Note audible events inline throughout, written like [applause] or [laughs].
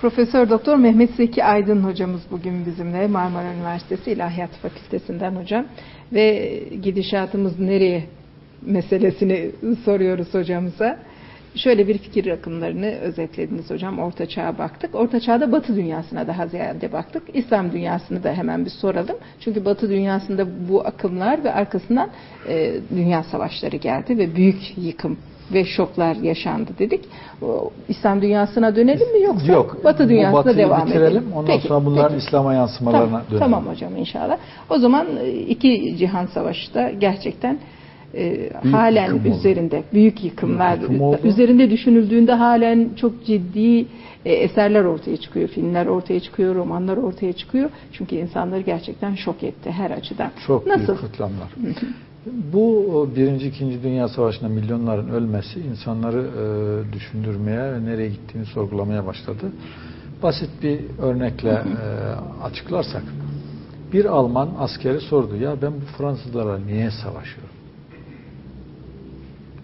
Profesör Doktor Mehmet Zeki Aydın hocamız bugün bizimle Marmara Üniversitesi İlahiyat Fakültesinden hocam ve gidişatımız nereye meselesini [laughs] soruyoruz hocamıza. Şöyle bir fikir akımlarını özetlediniz hocam. Orta Çağ'a baktık. Orta Çağ'da Batı dünyasına daha ziyade baktık. İslam dünyasını da hemen bir soralım. Çünkü Batı dünyasında bu akımlar ve arkasından e, dünya savaşları geldi ve büyük yıkım ve şoklar yaşandı dedik. O, İslam dünyasına dönelim mi yoksa Yok, Batı dünyasına devam bitirelim. edelim? Ondan sonra bunların İslam'a yansımalarına tamam, dönelim. Tamam hocam inşallah. O zaman e, iki cihan savaşı da gerçekten e, halen yıkım oldu. üzerinde büyük yıkımlar yıkım oldu. üzerinde düşünüldüğünde halen çok ciddi e, eserler ortaya çıkıyor, filmler ortaya çıkıyor, romanlar ortaya çıkıyor. Çünkü insanları gerçekten şok etti her açıdan. Çok Nasıl? büyük kıtlamlar. Bu o, Birinci, İkinci Dünya Savaşı'nda milyonların ölmesi insanları e, düşündürmeye ve nereye gittiğini sorgulamaya başladı. Basit bir örnekle e, açıklarsak, bir Alman askeri sordu, ya ben bu Fransızlarla niye savaşıyorum?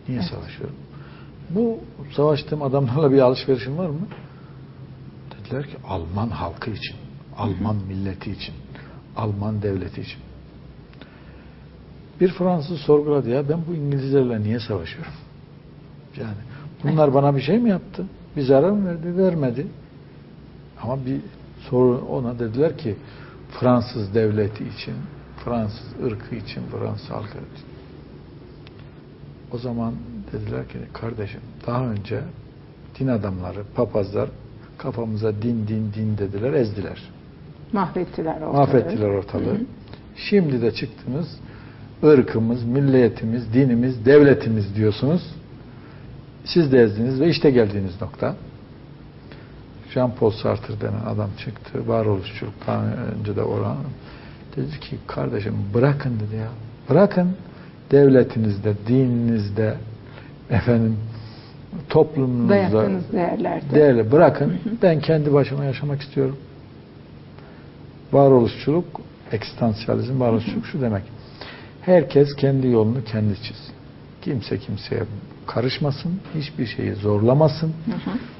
Niye savaşıyorum? Bu savaştığım adamlarla bir alışverişim var mı? Dediler ki Alman halkı için, Alman milleti için, Alman devleti için. Bir Fransız sorguladı ya ben bu İngilizlerle niye savaşıyorum? Yani bunlar bana bir şey mi yaptı? Bir zarar mı verdi? Vermedi. Ama bir soru ona dediler ki Fransız devleti için, Fransız ırkı için, Fransız halkı için. O zaman dediler ki kardeşim daha önce din adamları, papazlar kafamıza din din din dediler, ezdiler. Mahvettiler ortalığı. Mahvettiler ortalığı. Şimdi de çıktınız ırkımız, milletimiz, dinimiz, devletimiz diyorsunuz. Siz de ezdiniz ve işte geldiğiniz nokta. Jean-Paul Sartre denen adam çıktı. Varoluşçuluktan önce de oran. Dedi ki kardeşim bırakın dedi ya. Bırakın devletinizde, dininizde, efendim toplumunuzda Dayattığınız değerlerde. değerli bırakın. Ben kendi başıma yaşamak istiyorum. Varoluşçuluk, eksistansiyalizm, varoluşçuluk şu demek. Herkes kendi yolunu kendi çizsin. Kimse kimseye karışmasın, hiçbir şeyi zorlamasın,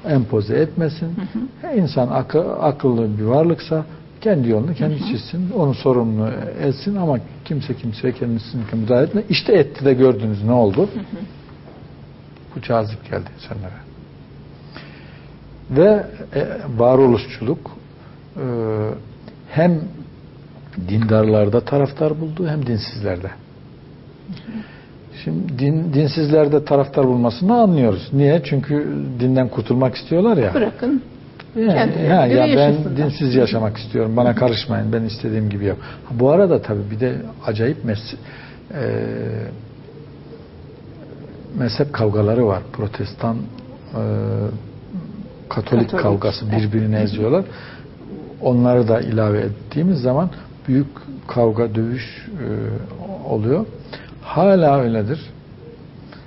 empoze etmesin. İnsan akı, akıllı bir varlıksa kendi yolunu kendi çizsin, onu sorumlu etsin ama kimse kimseye kendisini müdahale etme. İşte etti de gördünüz ne oldu? Bu cazip geldi insanlara. Ve e, varoluşçuluk e, hem dindarlarda taraftar buldu hem dinsizlerde. Şimdi din, dinsizlerde taraftar bulmasını anlıyoruz. Niye? Çünkü dinden kurtulmak istiyorlar ya. Bırakın. Yani, ha, ya ben dinsiz yaşamak istiyorum. Bana karışmayın. Ben istediğim gibi yap. Bu arada tabii bir de acayip mes e, mezhep kavgaları var. Protestan e, Katolik, Katolik, kavgası birbirini eziyorlar. Onları da ilave ettiğimiz zaman büyük kavga, dövüş e, oluyor. Hala öyledir.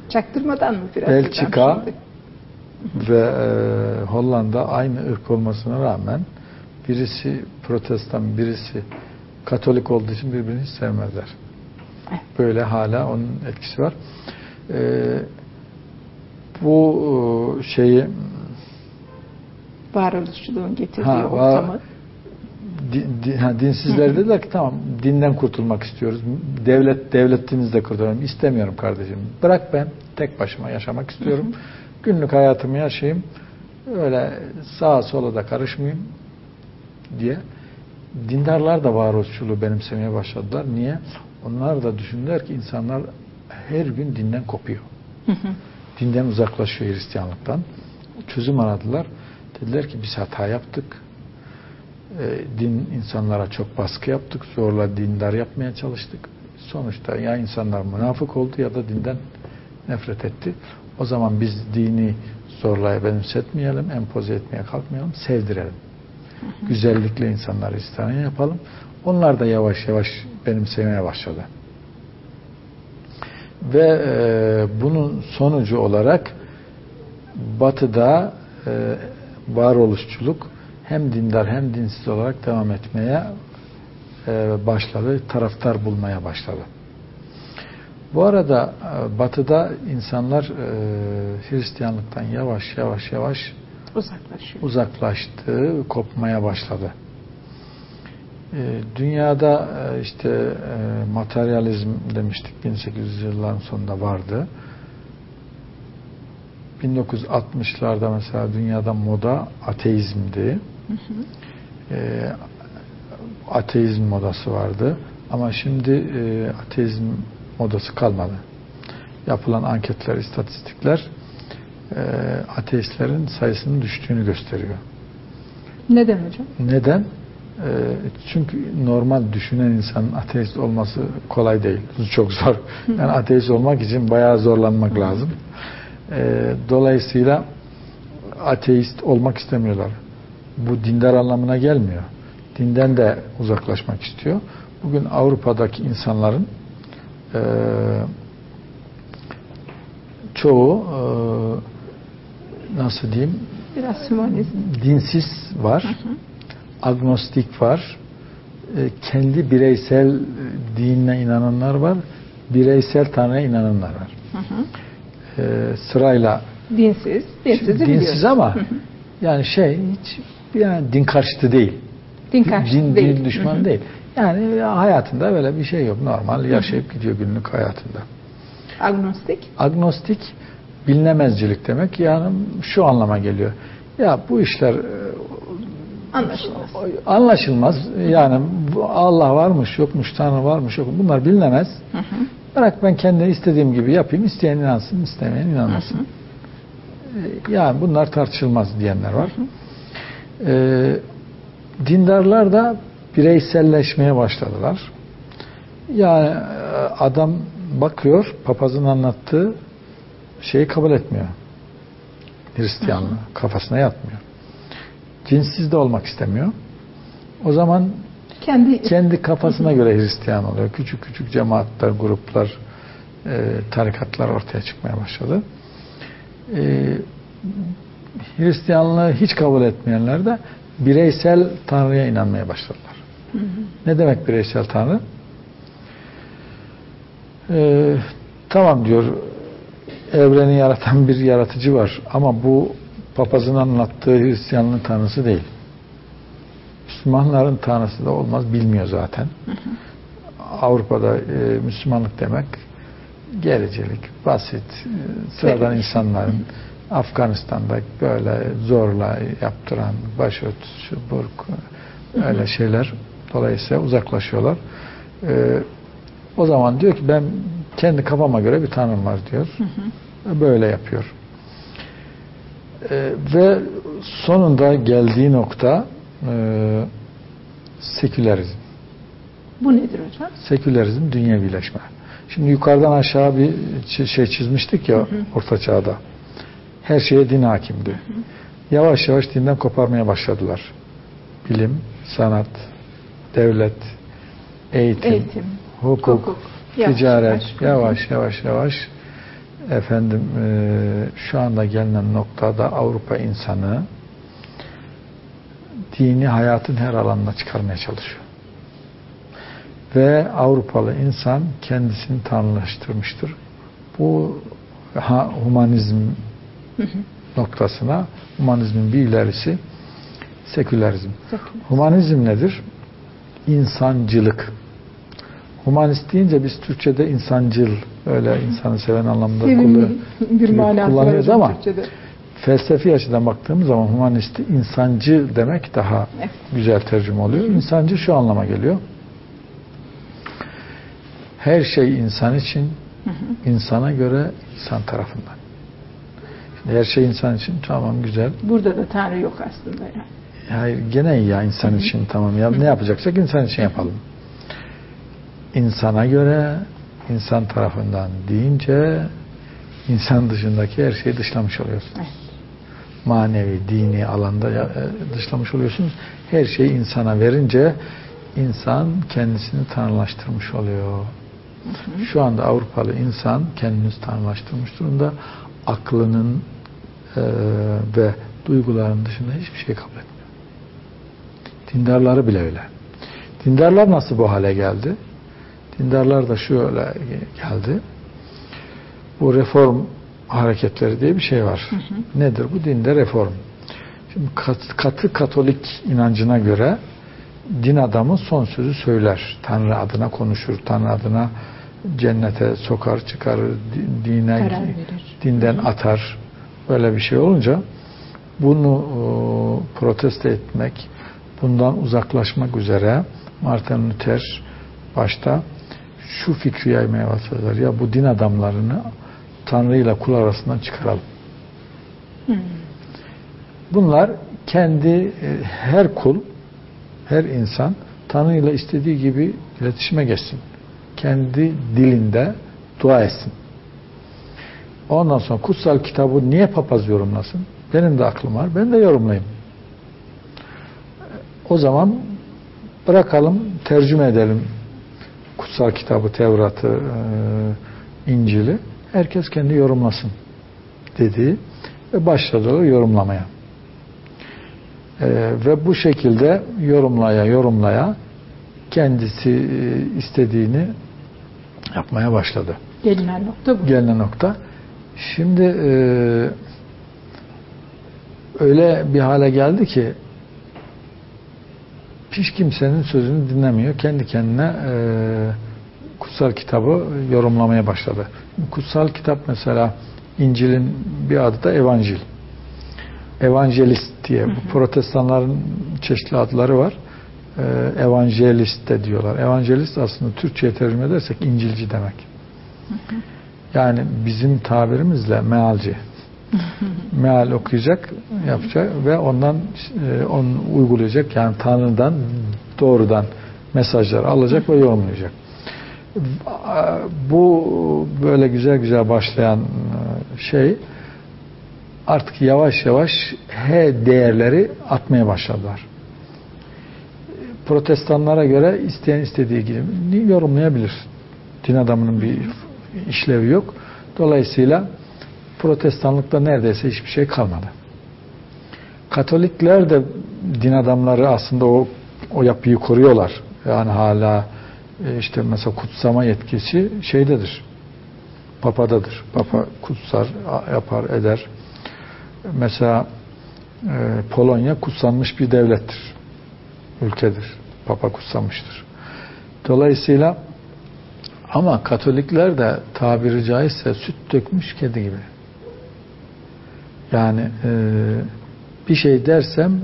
Çaktırmadan mı biraz Belçika ve e, Hollanda aynı ırk olmasına rağmen birisi protestan, birisi katolik olduğu için birbirini hiç sevmezler. Böyle hala onun etkisi var. E, bu e, şeyi Varoluşçuluğun getirdiği Ha, ortamı. Di- di- ha, dinsizler dediler ki tamam dinden kurtulmak istiyoruz. Devlet devletinizde kurtulalım. İstemiyorum kardeşim. Bırak ben tek başıma yaşamak istiyorum. Günlük hayatımı yaşayayım. Öyle sağa sola da karışmayayım diye. Dindarlar da varoluşçuluğu benimsemeye başladılar. Niye? Onlar da düşündüler ki insanlar her gün dinden kopuyor. Dinden uzaklaşıyor Hristiyanlıktan. Çözüm aradılar. Dediler ki biz hata yaptık. E, din insanlara çok baskı yaptık. Zorla dindar yapmaya çalıştık. Sonuçta ya insanlar münafık oldu ya da dinden nefret etti. O zaman biz dini zorlaya benimsetmeyelim, empoze etmeye kalkmayalım, sevdirelim. Güzellikle insanları Hristiyan yapalım. Onlar da yavaş yavaş benimsemeye başladı. Ve e, bunun sonucu olarak Batı'da e, varoluşçuluk hem dindar hem dinsiz olarak devam etmeye e, başladı, taraftar bulmaya başladı. Bu arada e, Batı'da insanlar e, Hristiyanlıktan yavaş yavaş yavaş Uzaklaşıyor. Uzaklaştı, kopmaya başladı. Dünyada işte materyalizm demiştik 1800 yılların sonunda vardı. 1960'larda mesela dünyada moda ateizmdi. Hı hı. Ee, ateizm modası vardı. Ama şimdi e, ateizm modası kalmadı. Yapılan anketler, istatistikler e, ateistlerin sayısının düştüğünü gösteriyor. Neden hocam? Neden? E, çünkü normal düşünen insanın ateist olması kolay değil. Çok zor. Yani ateist olmak için bayağı zorlanmak lazım. E, dolayısıyla ateist olmak istemiyorlar. Bu dindar anlamına gelmiyor. Dinden de uzaklaşmak istiyor. Bugün Avrupa'daki insanların e, çoğu e, nasıl diyeyim Biraz hümanizm. dinsiz var, agnostik var, e, kendi bireysel dinine inananlar var, bireysel tanrıya inananlar var. Hı hı. E, sırayla Dinsiz. Dinsiz biliyoruz. ama yani şey hiç yani din karşıtı değil. Din karşıtı din, değil. din düşmanı Hı hı. değil. Yani hayatında böyle bir şey yok. Normal yaşayıp gidiyor günlük hayatında. Agnostik. Agnostik bilinemezcilik demek. Yani şu anlama geliyor. Ya bu işler e, Anlaşılmaz. anlaşılmaz. Yani Allah varmış, yokmuş, Tanrı varmış, yok. Bunlar bilinemez. Hı hı. Bırak ben kendi istediğim gibi yapayım. İsteyen inansın, istemeyen inanmasın. Hı hı. E, Yani bunlar tartışılmaz diyenler var. E, dindarlar da bireyselleşmeye başladılar. Yani e, adam bakıyor, papazın anlattığı şeyi kabul etmiyor. Hristiyanlığı. Kafasına yatmıyor. Cinsiz de olmak istemiyor. O zaman Kendi kendi kafasına göre Hristiyan oluyor. Küçük küçük cemaatler, gruplar, e, tarikatlar ortaya çıkmaya başladı. E, Hristiyanlığı hiç kabul etmeyenler de bireysel Tanrı'ya inanmaya başladılar. Ne demek bireysel Tanrı? E, tamam diyor, evreni yaratan bir yaratıcı var ama bu papazın anlattığı Hristiyanlığın tanrısı değil. Müslümanların tanrısı da olmaz bilmiyor zaten. Avrupa'da e, Müslümanlık demek gericilik, basit, e, sıradan insanların Afganistan'da böyle zorla yaptıran başörtüsü, burk, öyle şeyler dolayısıyla uzaklaşıyorlar. E, o zaman diyor ki ben kendi kafama göre bir tanrım var diyor. Böyle yapıyor. E, ve sonunda geldiği nokta e, sekülerizm. bu nedir hocam? Sekülerizm, dünyevileşme. Şimdi yukarıdan aşağı bir şey çizmiştik ya Orta Çağ'da. Her şeye din hakimdi. Yavaş yavaş dinden koparmaya başladılar. Bilim, sanat, devlet, eğitim, Eğitim, hukuk, hukuk, ticaret, yavaş. yavaş yavaş yavaş efendim e, şu anda gelinen noktada Avrupa insanı dini hayatın her alanına çıkarmaya çalışıyor. Ve Avrupalı insan kendisini tanrılaştırmıştır. Bu ha, humanizm noktasına humanizmin bir ilerisi sekülerizm. Seküler. Humanizm nedir? İnsancılık. Humanist deyince biz Türkçe'de insancıl, öyle insanı seven anlamında kullan- kullanıyoruz ama Türkçe'de. felsefi açıdan baktığımız zaman humanisti insancı demek daha Evet. güzel tercüme oluyor. İnsancı şu anlama geliyor. Her şey insan için, insana göre insan tarafından. Her şey insan için tamam güzel. Burada da Tanrı yok aslında yani. Hayır gene ya insan için tamam ya ne yapacaksak insan için yapalım. İnsana göre insan tarafından deyince insan dışındaki her şeyi dışlamış oluyorsunuz. Evet. Manevi, dini alanda e, dışlamış oluyorsunuz. Her şeyi insana verince insan kendisini tanrılaştırmış oluyor. Şu anda Avrupalı insan kendini tanrılaştırmış durumda. Aklının e, ve duyguların dışında hiçbir şey kabul etmiyor. Dindarları bile öyle. Dindarlar nasıl bu hale geldi? Dindarlar da şöyle geldi. Bu reform hareketleri diye bir şey var. Nedir bu? Dinde reform. Şimdi kat- katı Katolik inancına göre din adamı son sözü söyler. Tanrı adına konuşur. Tanrı adına cennete sokar, çıkarır, di- dine Karar verir. Dinden atar. Böyle bir şey olunca bunu e, protesto etmek, bundan uzaklaşmak üzere Martin Luther başta şu fikri yaymaya başladılar. Ya bu din adamlarını Tanrı ile kul arasından çıkaralım. Bunlar kendi e, her kul, her insan Tanrı ile istediği gibi iletişime geçsin. Kendi dilinde dua etsin. Ondan sonra kutsal kitabı niye papaz yorumlasın? Benim de aklım var. Ben de yorumlayayım. O zaman bırakalım, tercüme edelim kutsal kitabı, Tevrat'ı, e, İncil'i. Herkes kendi yorumlasın dedi ve başladılar yorumlamaya. E, ve bu şekilde yorumlaya yorumlaya kendisi e, istediğini yapmaya başladı. Gelinen nokta bu. Gelinen nokta. Şimdi e, öyle bir hale geldi ki hiç kimsenin sözünü dinlemiyor. Kendi kendine e, kutsal kitabı yorumlamaya başladı. Kutsal kitap mesela İncil'in bir adı da Evanjil. Evangelist diye. Bu protestanların çeşitli adları var. E, evangelist de diyorlar. Evangelist aslında Türkçe'ye tercüme edersek İncilci demek. Yani bizim tabirimizle mealci. [laughs] Meal okuyacak, yapacak ve ondan e, onu uygulayacak. Yani Tanrı'dan doğrudan mesajlar alacak ve yorumlayacak. Bu böyle güzel güzel başlayan e, şey artık yavaş yavaş he değerleri atmaya başladılar. Protestanlara göre isteyen istediği gibi yorumlayabilir. Din adamının bir işlevi yok. Dolayısıyla protestanlıkta neredeyse hiçbir şey kalmadı. Katolikler de din adamları aslında o o yapıyı koruyorlar. Yani hala e, işte mesela kutsama yetkisi şeydedir. Papadadır. Papa kutsar, yapar, eder. Mesela e, Polonya kutsanmış bir devlettir. Ülkedir. Papa kutsamıştır. Dolayısıyla ama Katolikler de tabiri caizse süt dökmüş kedi gibi. Yani e, bir şey dersem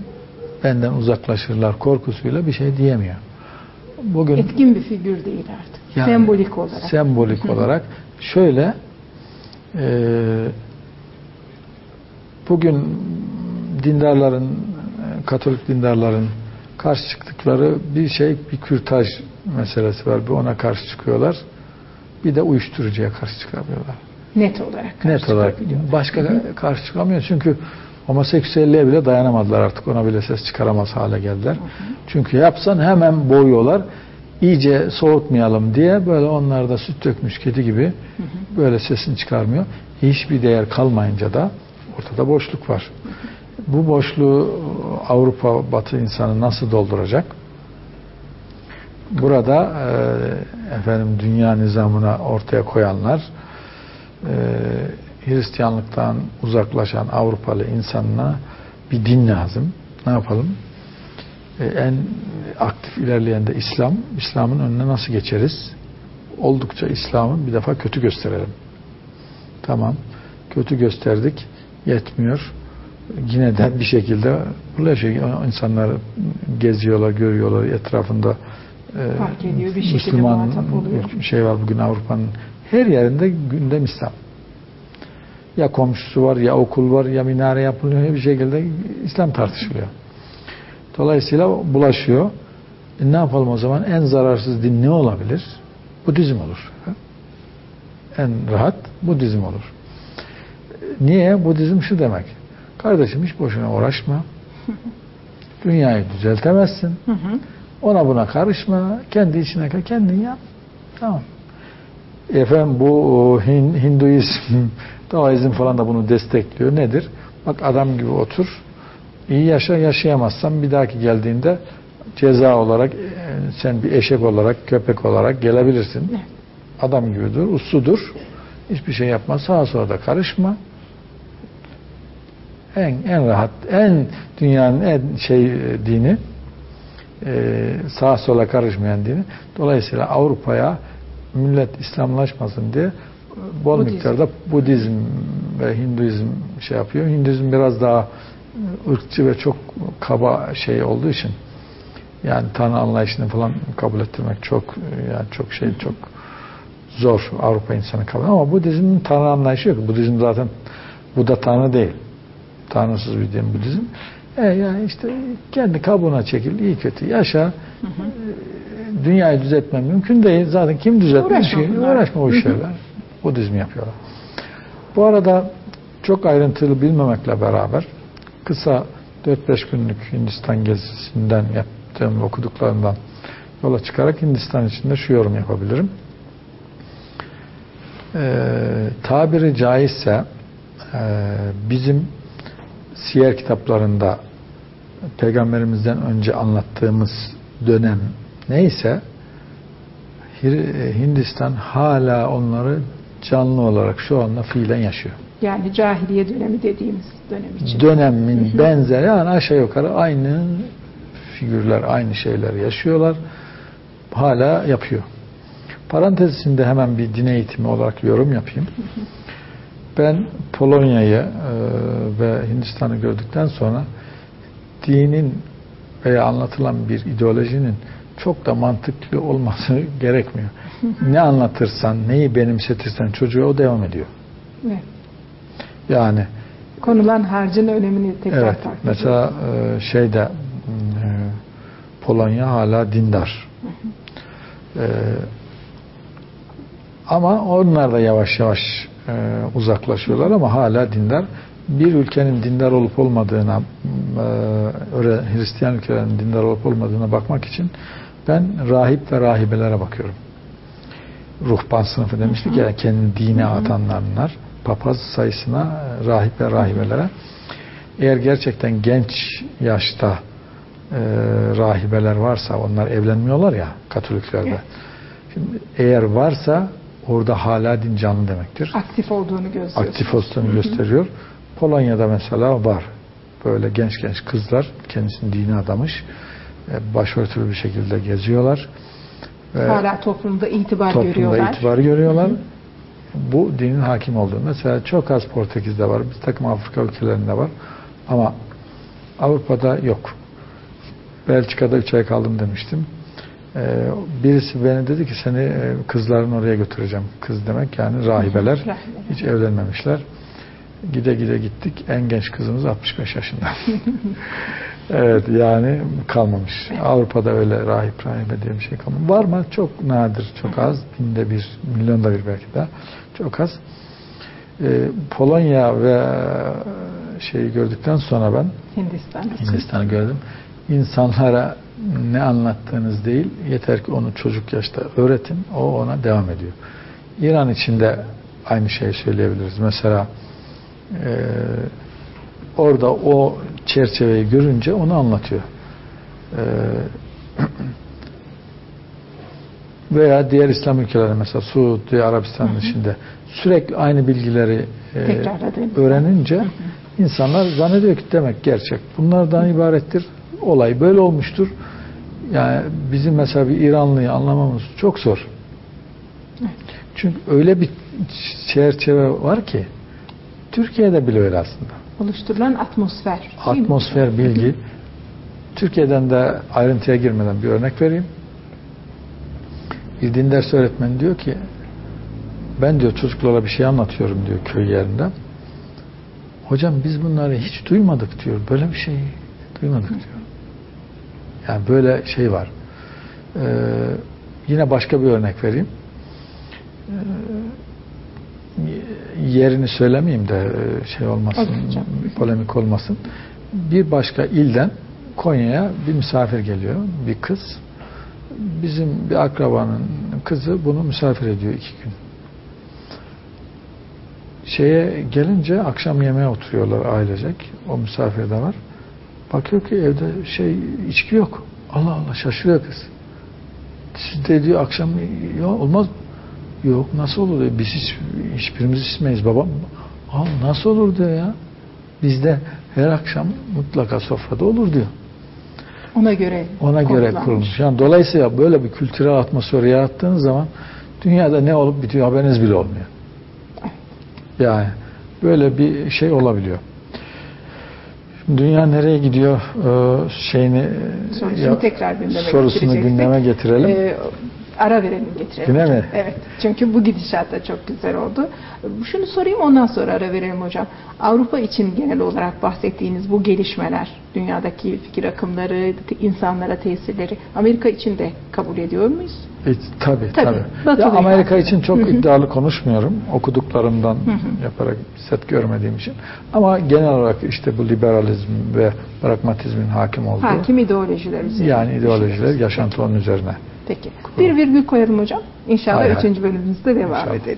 benden uzaklaşırlar korkusuyla bir şey diyemiyor. Bugün Etkin bir figür değil artık. Yani sembolik olarak. sembolik olarak şöyle e, bugün dindarların Katolik dindarların karşı çıktıkları bir şey bir kürtaj meselesi var. Bir ona karşı çıkıyorlar. Bir de uyuşturucuya karşı çıkamıyorlar. Net olarak. karşı Net olarak. Başka karşı çıkamıyor. Çünkü homoseksüelliğe bile dayanamadılar artık. Ona bile ses çıkaramaz hale geldiler. Çünkü yapsan hemen boğuyorlar. İyice soğutmayalım diye böyle onlar da süt dökmüş kedi gibi böyle sesini çıkarmıyor. Hiçbir değer kalmayınca da ortada boşluk var. Bu boşluğu Avrupa Batı insanı nasıl dolduracak? Burada e, efendim dünya nizamına ortaya koyanlar e, Hristiyanlıktan uzaklaşan Avrupalı insanına bir din lazım. Ne yapalım? E, en aktif ilerleyen de İslam. İslam'ın önüne nasıl geçeriz? Oldukça İslam'ı bir defa kötü gösterelim. Tamam. Kötü gösterdik. Yetmiyor. Yine de bir şekilde böyle şey insanlar geziyorlar, görüyorlar etrafında Fark ediyor, bir şekilde Müslüman muhatap oluyor. şey var bugün Avrupa'nın her yerinde gündem İslam. Ya komşusu var, ya okul var, ya minare yapılıyor, bir şekilde İslam tartışılıyor. Dolayısıyla bulaşıyor. E ne yapalım o zaman? En zararsız din ne olabilir? Budizm olur. En rahat Budizm olur. Niye? Budizm şu demek. Kardeşim hiç boşuna uğraşma. [laughs] Dünyayı düzeltemezsin. Hı hı. Ona buna karışma. Kendi içine kal, kendin yap. Tamam. Efendim bu Hin, Hinduizm, [laughs] Daoizm falan da bunu destekliyor. Nedir? Bak adam gibi otur. İyi yaşa, yaşayamazsan bir dahaki geldiğinde ceza olarak e, sen bir eşek olarak, köpek olarak gelebilirsin. Adam gibi dur, uslu dur. Hiçbir şey yapma. Sağa sola da karışma. En en rahat, en dünyanın en şey e, dini e, sağa sola karışmayan dini. Dolayısıyla Avrupa'ya millet İslamlaşmasın diye bol Budizm. miktarda Budizm ve Hinduizm şey yapıyor. Hinduizm biraz daha ırkçı ve çok kaba şey olduğu için yani Tanrı anlayışını falan kabul ettirmek çok yani çok şey çok zor Avrupa insanı kabul ama Budizm'in Tanrı anlayışı yok. Budizm zaten bu da Tanrı değil. Tanrısız bir din Budizm. E yani işte kendi kabuğuna çekil, iyi kötü yaşa. E, Dünyayı düzeltmem mümkün değil. Zaten kim düzeltmek Uğraşma ki? Uğraşma o şeyler. Budizm yapıyorlar. Bu arada çok ayrıntılı bilmemekle beraber kısa 4-5 günlük Hindistan gezisinden yaptığım okuduklarımdan yola çıkarak Hindistan içinde şu yorum yapabilirim. Ee, tabiri caizse e, bizim siyer kitaplarında peygamberimizden önce anlattığımız dönem neyse Hindistan hala onları canlı olarak şu anda fiilen yaşıyor. Yani cahiliye dönemi dediğimiz dönem için. Dönemin benzeri yani aşağı yukarı aynı figürler, aynı şeyler yaşıyorlar. Hala yapıyor. Parantez içinde hemen bir din eğitimi olarak yorum yapayım. Ben Polonya'yı e, ve Hindistan'ı gördükten sonra dinin veya anlatılan bir ideolojinin çok da mantıklı olması [laughs] gerekmiyor. [laughs] ne anlatırsan, neyi benimsetirsen çocuğa o devam ediyor. Evet. Yani Konulan harcın önemini tekrar evet mesela e, şeyde e, Polonya hala dindar. E, ama onlar da yavaş yavaş e, uzaklaşıyorlar ama hala dindar. Bir ülkenin dindar olup olmadığına öyle Hristiyan ülkelerin dindar olup olmadığına bakmak için ben rahip ve rahibelere bakıyorum. Ruhban sınıfı demiştik ya kendi dine atanlar papaz sayısına rahip ve rahibelere eğer gerçekten genç yaşta e, rahibeler varsa onlar evlenmiyorlar ya Katoliklerde. Evet. Şimdi eğer varsa orada hala din canlı demektir. Aktif olduğunu gözlüyoruz. Aktif olduğunu gösteriyor. Polonya'da mesela var. Böyle genç genç kızlar kendisini dine adamış. e, Başörtülü bir şekilde geziyorlar. Ve Hala toplumda itibar toplumda görüyorlar. itibar görüyorlar. Bu dinin hakim olduğu. Mesela çok az Portekiz'de var. Bir takım Afrika ülkelerinde var. Ama Avrupa'da yok. Belçika'da 3 ay kaldım demiştim. Ee, birisi beni dedi ki seni e, kızların oraya götüreceğim. Kız demek yani rahibeler. Rahibeler. Hiç evlenmemişler. Gide gide gittik. En genç kızımız 65 yaşında. [laughs] evet yani kalmamış. Avrupa'da öyle rahip rahibe diye bir şey kalmamış. Var mı? Çok nadir, çok az. Binde bir, milyonda bir belki de. Çok az. Ee, Polonya ve şeyi gördükten sonra ben Hindistan. Hindistan'ı gördüm. İnsanlara ne anlattığınız değil, yeter ki onu çocuk yaşta öğretin, o ona devam ediyor. İran içinde aynı şeyi söyleyebiliriz. Mesela e, orada o çerçeveyi görünce onu anlatıyor. E, [clears throat] veya diğer İslam ülkeleri mesela Suudi Arabistan'ın içinde sürekli aynı bilgileri e, öğrenince insanlar zannediyor ki demek gerçek. Bunlardan ibarettir. Olay böyle olmuştur. Yani bizim mesela bir İranlıyı anlamamız çok zor. Çünkü öyle bir çerçeve var ki Türkiye'de bile öyle aslında. Oluşturulan atmosfer. Atmosfer, bilgi. Türkiye'den de ayrıntıya girmeden bir örnek vereyim. Bir din ders öğretmeni diyor ki ben diyor çocuklara bir şey anlatıyorum diyor köy yerinde. Hocam biz bunları hiç duymadık diyor. Böyle bir şey duymadık diyor. Yani böyle şey var. Ee, yine başka bir örnek vereyim. Ee, yerini söylemeyeyim de e, şey olmasın, polemik olmasın. Bir başka ilden Konya'ya bir misafir geliyor, bir kız. Bizim bir akrabanın kızı bunu misafir ediyor iki gün. Şeye gelince akşam yemeğe oturuyorlar ailecek. O misafir de var. Bakıyor ki evde şey içki yok. Allah Allah şaşırıyor kız. Siz de diyor akşam ya olmaz. Yok nasıl olur diyor. Biz hiç, hiçbirimiz içmeyiz babam. Al nasıl olur diyor ya. bizde her akşam mutlaka sofrada olur diyor. Ona göre Ona göre kurulmuş. Yani dolayısıyla böyle bir kültürel atmosfer yarattığınız zaman dünyada ne olup bitiyor haberiniz bile olmuyor. Yani böyle bir şey olabiliyor. Dünya nereye gidiyor e, şeyini Sorusunu ya- tekrar gündeme sorusunu getirecektik. gündeme getirelim. Ee, ara verelim getirelim. Yine mi? Evet. Çünkü bu gidişat da çok güzel oldu. Şunu sorayım ondan sonra ara verelim hocam. Avrupa için genel olarak bahsettiğiniz bu gelişmeler, dünyadaki fikir akımları, insanlara tesirleri Amerika için de kabul ediyor muyuz? E, tabii Tabii, tabii. Ya Amerika için çok Hı hı. iddialı konuşmuyorum. Okuduklarımdan yaparak set görmediğim için. Ama genel olarak işte bu liberalizm ve pragmatizmin hakim olduğu Hakim ideolojiler üzerine. yani ideolojiler yaşantıların üzerine. Peki. Bir virgül koyalım hocam. İnşallah Hay hay. üçüncü bölümümüzde devam İnşallah. edelim.